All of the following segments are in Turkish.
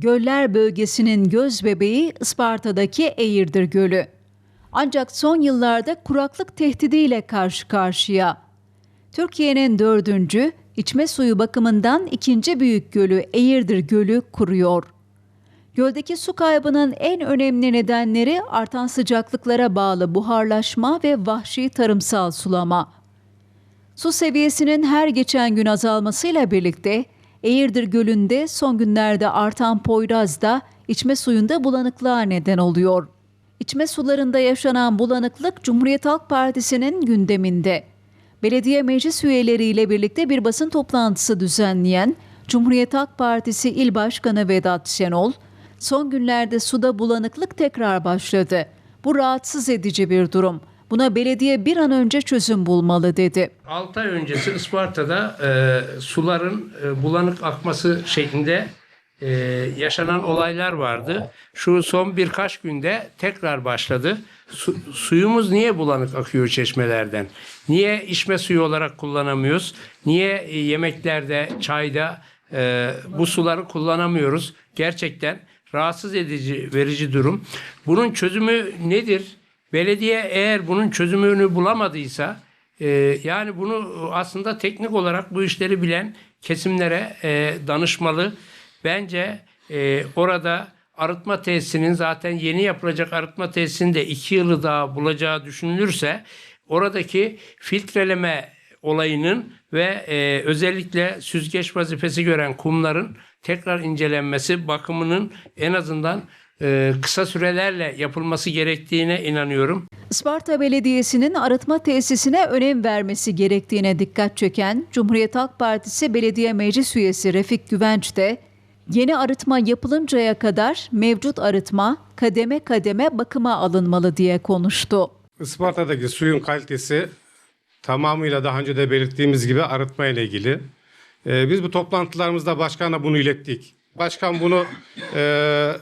Göller bölgesinin göz bebeği Isparta'daki Eğirdir Gölü. Ancak son yıllarda kuraklık tehdidiyle karşı karşıya. Türkiye'nin dördüncü, içme suyu bakımından ikinci büyük gölü Eğirdir Gölü kuruyor. Göldeki su kaybının en önemli nedenleri artan sıcaklıklara bağlı buharlaşma ve vahşi tarımsal sulama. Su seviyesinin her geçen gün azalmasıyla birlikte Eğirdir Gölü'nde son günlerde artan Poyraz da içme suyunda bulanıklığa neden oluyor. İçme sularında yaşanan bulanıklık Cumhuriyet Halk Partisi'nin gündeminde. Belediye meclis üyeleriyle birlikte bir basın toplantısı düzenleyen Cumhuriyet Halk Partisi İl Başkanı Vedat Şenol, son günlerde suda bulanıklık tekrar başladı. Bu rahatsız edici bir durum. Buna belediye bir an önce çözüm bulmalı dedi. 6 ay öncesi Isparta'da e, suların e, bulanık akması şeklinde e, yaşanan olaylar vardı. Şu son birkaç günde tekrar başladı. Su- suyumuz niye bulanık akıyor çeşmelerden? Niye içme suyu olarak kullanamıyoruz? Niye e, yemeklerde, çayda e, bu suları kullanamıyoruz? Gerçekten rahatsız edici, verici durum. Bunun çözümü nedir? Belediye eğer bunun çözümünü bulamadıysa e, yani bunu aslında teknik olarak bu işleri bilen kesimlere e, danışmalı. Bence e, orada arıtma tesisinin zaten yeni yapılacak arıtma tesisinin de iki yılı daha bulacağı düşünülürse oradaki filtreleme olayının ve e, özellikle süzgeç vazifesi gören kumların tekrar incelenmesi, bakımının en azından kısa sürelerle yapılması gerektiğine inanıyorum. Isparta Belediyesi'nin arıtma tesisine önem vermesi gerektiğine dikkat çeken Cumhuriyet Halk Partisi Belediye Meclis Üyesi Refik Güvenç de yeni arıtma yapılıncaya kadar mevcut arıtma kademe kademe bakıma alınmalı diye konuştu. Isparta'daki suyun kalitesi tamamıyla daha önce de belirttiğimiz gibi arıtma ile ilgili. Ee, biz bu toplantılarımızda başkana bunu ilettik. Başkan bunu e,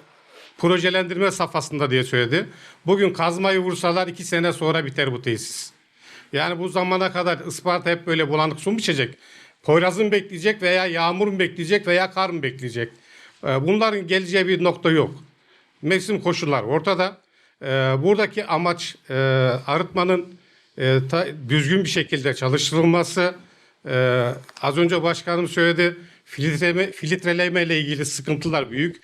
projelendirme safhasında diye söyledi. Bugün kazmayı vursalar iki sene sonra biter bu tesis. Yani bu zamana kadar Isparta hep böyle bulanık su mu içecek? Poyraz'ın bekleyecek veya yağmur mu bekleyecek veya kar mı bekleyecek? Ee, bunların geleceği bir nokta yok. Mevsim koşullar ortada. Ee, buradaki amaç e, arıtmanın e, düzgün bir şekilde çalıştırılması. Ee, az önce başkanım söyledi. Filtreleme, filtreleme ile ilgili sıkıntılar büyük.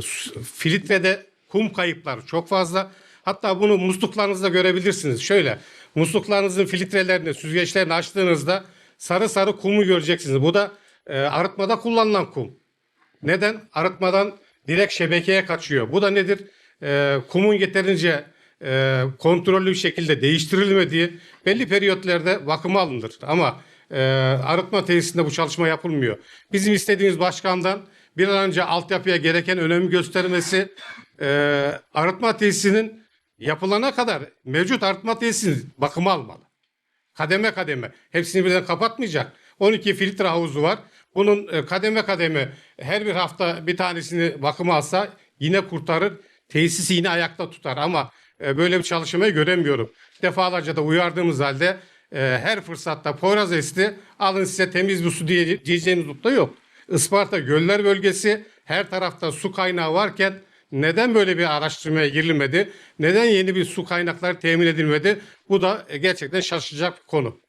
Su- filtrede kum kayıpları çok fazla. Hatta bunu musluklarınızda görebilirsiniz. Şöyle musluklarınızın filtrelerini, süzgeçlerini açtığınızda sarı sarı kumu göreceksiniz. Bu da e, arıtmada kullanılan kum. Neden? Arıtmadan direkt şebekeye kaçıyor. Bu da nedir? Ee, kumun yeterince e, kontrollü bir şekilde değiştirilmediği belli periyotlarda bakıma alınır. Ama e, arıtma tesisinde bu çalışma yapılmıyor. Bizim istediğimiz başkandan bir an önce altyapıya gereken önemi göstermesi, e, arıtma tesisinin yapılana kadar mevcut arıtma tesisinin bakıma almalı kademe kademe. Hepsini birden kapatmayacak. 12 filtre havuzu var. Bunun e, kademe kademe her bir hafta bir tanesini bakıma alsa yine kurtarır. Tesisi yine ayakta tutar ama e, böyle bir çalışmayı göremiyorum. Defalarca da uyardığımız halde her fırsatta Poyraz esti alın size temiz bir su diye, diyeceğiniz nokta yok. Isparta Göller Bölgesi her tarafta su kaynağı varken neden böyle bir araştırmaya girilmedi? Neden yeni bir su kaynakları temin edilmedi? Bu da e, gerçekten şaşılacak bir konu.